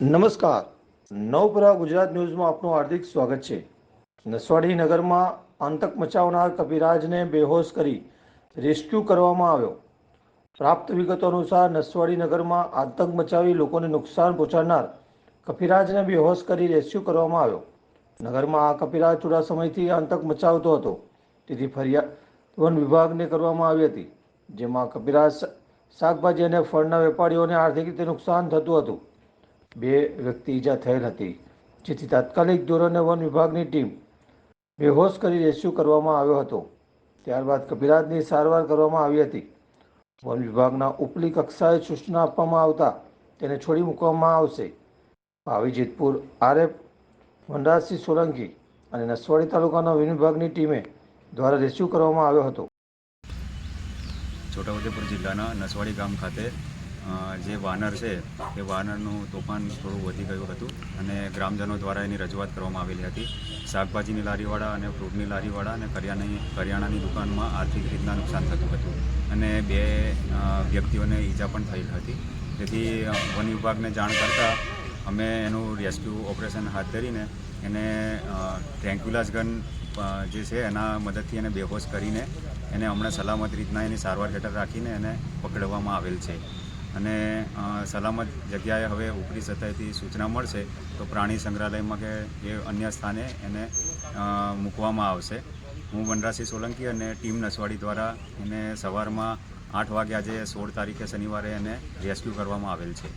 નમસ્કાર. નવપરા ગુજરાત ન્યૂઝમાં આપનું હાર્દિક સ્વાગત છે. નસવાડી નગરમાં આતંક મચાવનાર કપિરાજને બેહોશ કરી રેસ્ક્યુ કરવામાં આવ્યો. પ્રાપ્ત વિગતો અનુસાર નસવાડી નગરમાં આતંક મચાવી લોકોને નુકસાન પહોંચાડનાર કપિરાજને બેહોશ કરી રેસ્ક્યુ કરવામાં આવ્યો. નગરમાં આ કપિરાજ થોડા સમયથી આતંક મચાવતો હતો. તેથી ફરિયાદ વન વિભાગને કરવામાં આવી હતી, જેમાં કપિરાજ શાકભાજી અને ફળના વેપારીઓને આર્થિક રીતે નુકસાન થતું હતું. બે વ્યક્તિ ઈજા થયેલ હતી, જેથી તાત્કાલિક ધોરણે વન વિભાગની ટીમ બેહોશ કરી રેસ્ક્યુ કરવામાં આવ્યો હતો. ત્યારબાદ કપિરાજની સારવાર કરવામાં આવી હતી. વન વિભાગના ઉપલી કક્ષાએ સૂચના આપવામાં આવતા તેને છોડી મૂકવામાં આવશે. ભાવી જેતપુર આરએફ, વનરાજસિંહ સોલંકી અને નસવાડી તાલુકાના વન વિભાગની ટીમે દ્વારા રેસ્ક્યુ કરવામાં આવ્યો હતો. છોટાઉદેપુર જિલ્લાના નસવાડી ગામ ખાતે જે વાનર છે, એ વાનરનું તોફાન થોડું વધી ગયું હતું અને ગ્રામજનો દ્વારા એની રજૂઆત કરવામાં આવેલી હતી. શાકભાજીની લારીવાળા અને ફ્રૂટની લારીવાળા અને કરિયાણાની કરિયાણાની દુકાનમાં આર્થિક રીતના નુકસાન થતું હતું અને બે વ્યક્તિઓને ઈજા પણ થઈ હતી. તેથી વન વિભાગને જાણ કરતાં અમે એનું રેસ્ક્યુ ઓપરેશન હાથ ધરીને એને ટ્રેન્ક્યુલાસ ગન જે છે એના મદદથી એને બેહોશ કરીને એને હમણાં સલામત રીતના એની સારવાર હેઠળ રાખીને એને પકડવામાં આવેલ છે. અને સલામત જગ્યાએ હવે ઉપરી સતહેથી સૂચના મળશે તો પ્રાણી સંગ્રહાલયમાં કે એ અન્ય સ્થાને એને મૂકવામાં આવશે. હું વનરાસી સોલંકી અને ટીમ નસવાડી દ્વારા એને સવારમાં આઠ વાગે આજે સોળ તારીખે શનિવારે એને રેસ્ક્યુ કરવામાં આવેલ છે.